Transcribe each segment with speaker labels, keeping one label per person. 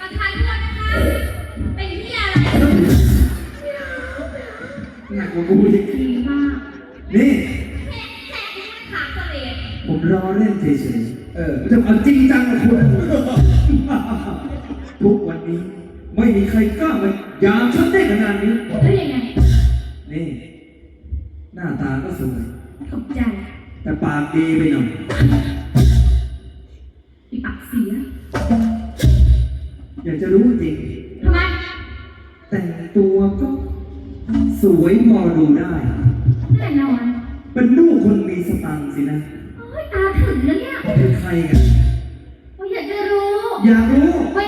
Speaker 1: ประธานโทษนะคะ เป็นที่อะไร
Speaker 2: หนักกว่ากูอีก
Speaker 1: ดีมาก
Speaker 2: นี่
Speaker 1: แค่แค่นี้มันขาดเสลด
Speaker 2: ผมรอเล่นเฉยๆ เออจะเอาจริงจังกับคุณ ทุกวันนี้ ไม่มีใครกล้ามายามฉันได้ขนาดนี้
Speaker 1: แล้วยังไง
Speaker 2: นี่ หน้าตาก็สวย
Speaker 1: ตกใจ
Speaker 2: แต่ปากดีไปหน่อย
Speaker 1: อีปากเสีย
Speaker 2: อยากจะรู้จริง
Speaker 1: ทำไม
Speaker 2: แต่งตัวก็ สวยพอดูได้
Speaker 1: แน่นอน
Speaker 2: เป็นลูกคนมีสตังค์สินะ
Speaker 1: โอ้ยตาถึงแล้วเนี่ย
Speaker 2: เป็นใครกัน
Speaker 1: โอ้ยอยากจะรู้
Speaker 2: อยากรู้
Speaker 1: เวลา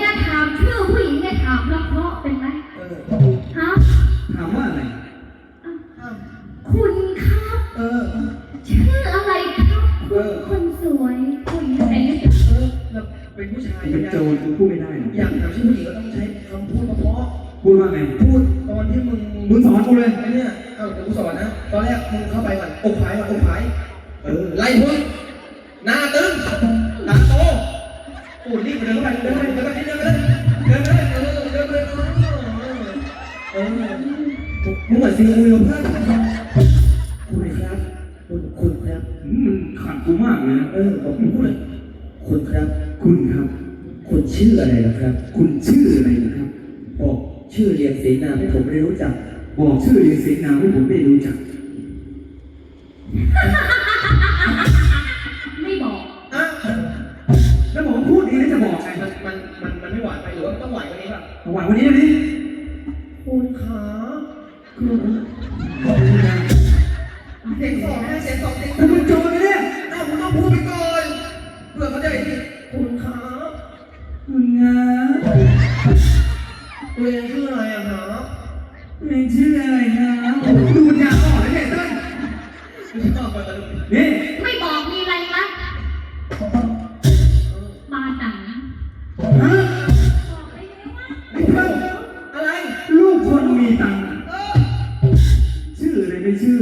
Speaker 1: ถาม มึง
Speaker 3: เข้าไปก่อนอกผายก่อนอกผายเออไล่พุ่งหน้าตึงตาโตโอ้รีบเดินเข้าไปเดินเข้าไปเดินเข้าไปเดินเข้าไปเดินเข้าไปเออเดินเข้าไปเออมึงเหมือนซีอูเลยเพื่อนคุณครับคุณคุณครับ
Speaker 2: อืมมันขัดกูมากเลยนะ
Speaker 3: เออผมพูดเลยคุณครับ
Speaker 2: คุณครับ
Speaker 3: คุณชื่ออะไรนะครับ
Speaker 2: คุณชื่ออะไรนะครับ
Speaker 3: บอกชื่อเรียงสีนามให้ผมไม่รู้จัก
Speaker 2: บอกชื่อเรียนเสียงนามให้ผมได้รู้จักะเอา
Speaker 3: ชื่อ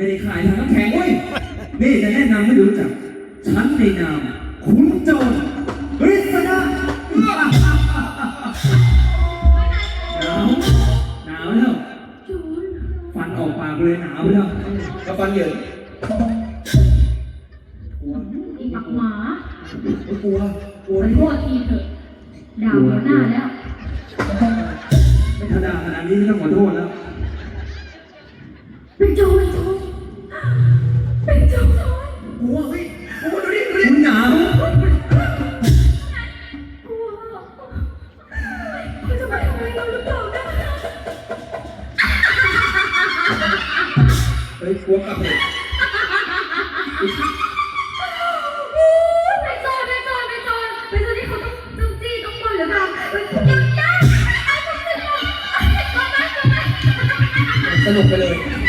Speaker 3: ไม่
Speaker 1: ไม่ได้ขาย
Speaker 2: ทางน้ำแข็งเว้ยนี่จะแนะนำให้รู้จัก ฉันในนามขุนโจรกฤษณะหนาวหนาวแล้ว
Speaker 1: จูน
Speaker 2: ฟันออกปากเลยหนาวแล้ว
Speaker 3: กระฟันเหยินกลัว
Speaker 1: อีปักหมา
Speaker 3: กลัวกลัว
Speaker 1: ขอโทษทีเถอะด่าหัวหน้าแล้ว
Speaker 2: ไม่ธรรมดาขนาดนี้ไม่ต้องขอโทษแล้ว
Speaker 1: เป็นโจร เฮ้
Speaker 3: ยกลัว
Speaker 1: กลั
Speaker 3: บเลย
Speaker 1: ไป็นโจรเป็นโจรเป็นโจรเป็นโจรที่เขาต้องต้องจี้ต้องปล้นหรือเปล่าไป็นหยุดนะไอ้พวกนี้ก็มาก็มา
Speaker 3: สนุกไปเลย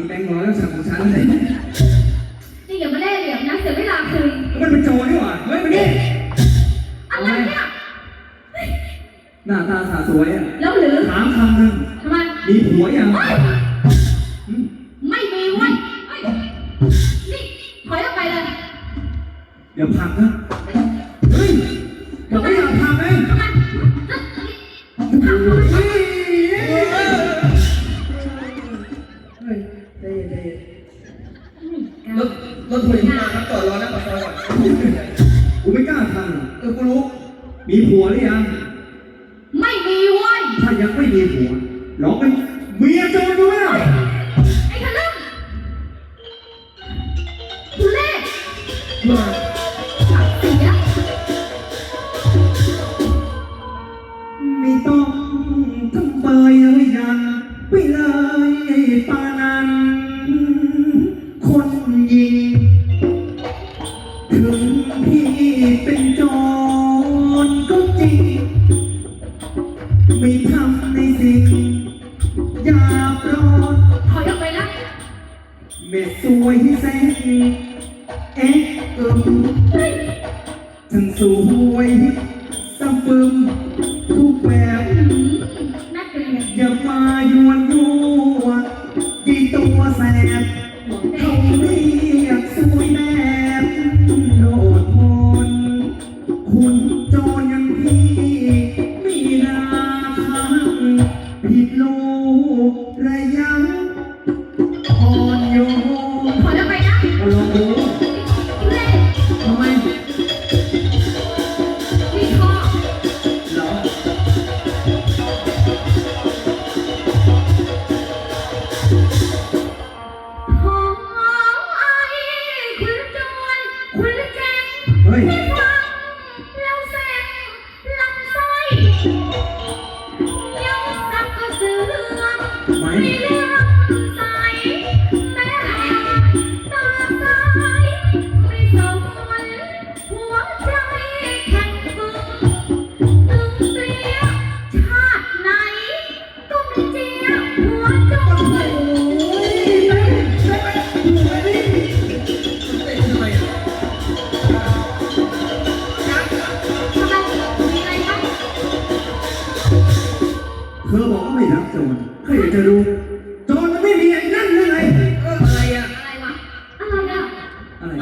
Speaker 1: อ้า
Speaker 2: วนี่
Speaker 1: แบงค์ร้
Speaker 2: อยแล้วสั่งของฉันเลย
Speaker 1: นี่อย่ามาเล่เหลี่ยมนะเสียเวลาคุย
Speaker 2: มันเป็นโจรนี่หว่าเฮ้ยมานี่
Speaker 1: อะไรเนี่ย
Speaker 2: หน้าตาสาสวยอะ
Speaker 1: แล้วหรือ
Speaker 2: ถามคำหนึ่ง
Speaker 1: ทำไม
Speaker 2: มีผัวยัง
Speaker 1: เฮ้ย
Speaker 2: อืม
Speaker 1: ไม่มีเว้ยเฮ้ยนี่ถอยออกไปเลย
Speaker 2: เดี๋ยวพังนะเฮ้ยเดี๋ยวไม่อยากพังไง
Speaker 1: ทำไม
Speaker 3: มา
Speaker 1: ขับเสีย
Speaker 2: ไม่ต้องทำเบยเอ้ยยันไปเลยปานัน คนยิง ถึงพี่เป็นโจรก็จริง ไม่ทำในสิ่งอย่าปลอด
Speaker 1: ถอยออกไปนะ
Speaker 2: เม็ดสวยแสน เอ๊ะเอิม
Speaker 1: เฮ้ย
Speaker 2: ทั้งสวยสะปึมทุกแบบ
Speaker 1: น่าเกลียด
Speaker 2: อย่ามายวนยัว
Speaker 1: ดีตัวแส
Speaker 2: บ Thank you.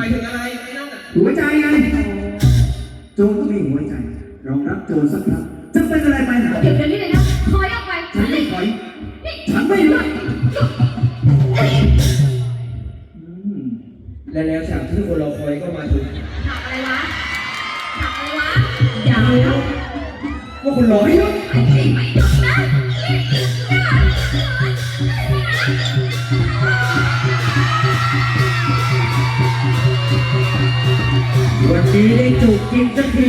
Speaker 2: าย
Speaker 3: ถึงอะไรไอ้นั่นอะ
Speaker 2: หัวใจไง โจรต้องมีหัวใจลองรับโจรสักครั้งจะเป็นอะไรไปไหน
Speaker 1: เดี๋ยวเดี๋ยวนี้เลยนะถอยออกไป
Speaker 2: ฉันไม่ถอย
Speaker 1: นี่
Speaker 2: ฉันไม่หยุด
Speaker 1: หยุดเอ้ย
Speaker 2: อืม
Speaker 3: และแล้วฉากที่คนรอคอยก็มาถึง
Speaker 1: ฉากอะไรวะฉากอะไรวะอย่านะ
Speaker 3: ว่าคุณรอ
Speaker 2: ไม่
Speaker 3: ไม่
Speaker 2: หยุด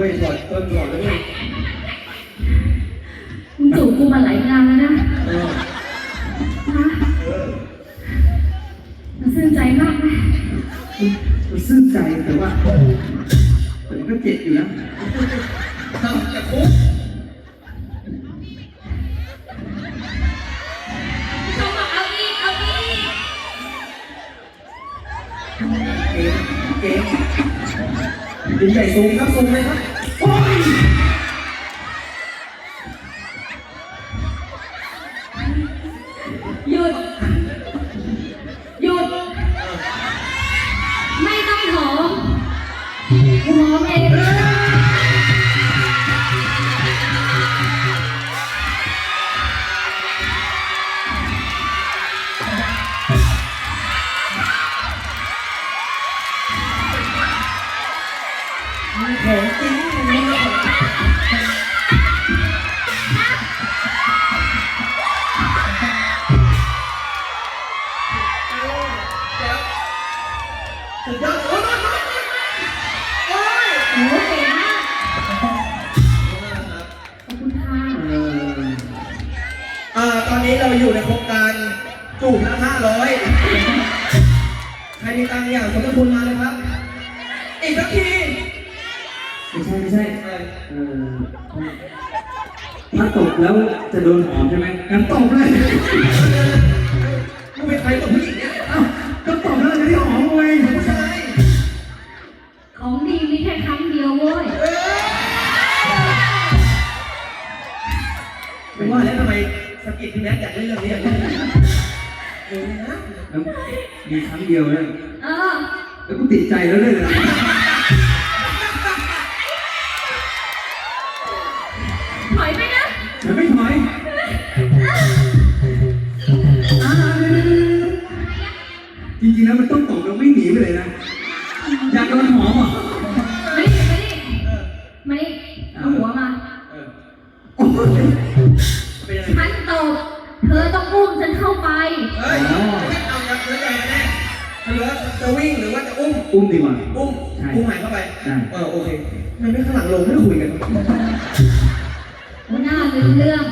Speaker 1: ว้ยอ
Speaker 2: ด
Speaker 3: ต้นถอ
Speaker 2: ดแลย
Speaker 3: มึ
Speaker 1: งจูบ
Speaker 2: กู
Speaker 3: มา
Speaker 1: ห
Speaker 3: ลา
Speaker 1: ยงานแล้วนะฮะ
Speaker 3: เออ
Speaker 1: ซึ้งใจมากไหม
Speaker 2: ซึ้งใจแต่ว่าแต่มันก็เจ็บอยู่นะ
Speaker 3: ทำจะคุก
Speaker 1: เก๋เก๋
Speaker 3: ดึงใหญ่สูงครับสูงเลยครับ
Speaker 1: กูห เรา
Speaker 3: อยู่ในโครงการจูบละห้าร้อยใครมีตังค์อยากสมทบทุนมาเลยครับ อีกสักที
Speaker 2: ไม่ใช่ไม่ใช่
Speaker 3: เออ
Speaker 2: เออถ้าตกแล้วจะโดนหอมใช่ไหมงั้นตบเลย
Speaker 3: มึงเป็นใครกับผู้หญิงเนี่ย
Speaker 2: มี
Speaker 1: ครั้งเดียวเล
Speaker 3: ยเออ
Speaker 2: แล้วกูติดใจแล้วเลยนะ
Speaker 1: ถอยไปนะ
Speaker 2: ฉันไม่ถอยอ่าจริงๆแล้วมันต้องตบแล้วไม่หนีไปเลยนะ อยากโดนหอมอะ
Speaker 3: อุ้
Speaker 1: มอุ้ม
Speaker 2: ดีกว่า
Speaker 3: อุ้ม
Speaker 2: ใช่
Speaker 3: อุ้มหายเข้าไป
Speaker 2: ใช่
Speaker 3: เออโอเคมันไม่ข้างหลังลงไม่ได้คุยกัน
Speaker 1: หัวหน้าลืมเรื่อง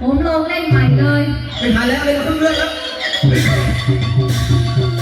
Speaker 1: ผมลงเล่นใหม่เลย
Speaker 3: ไม่ทันแล้วอะไรมาครึ่งเรื่องแล้วแล้ว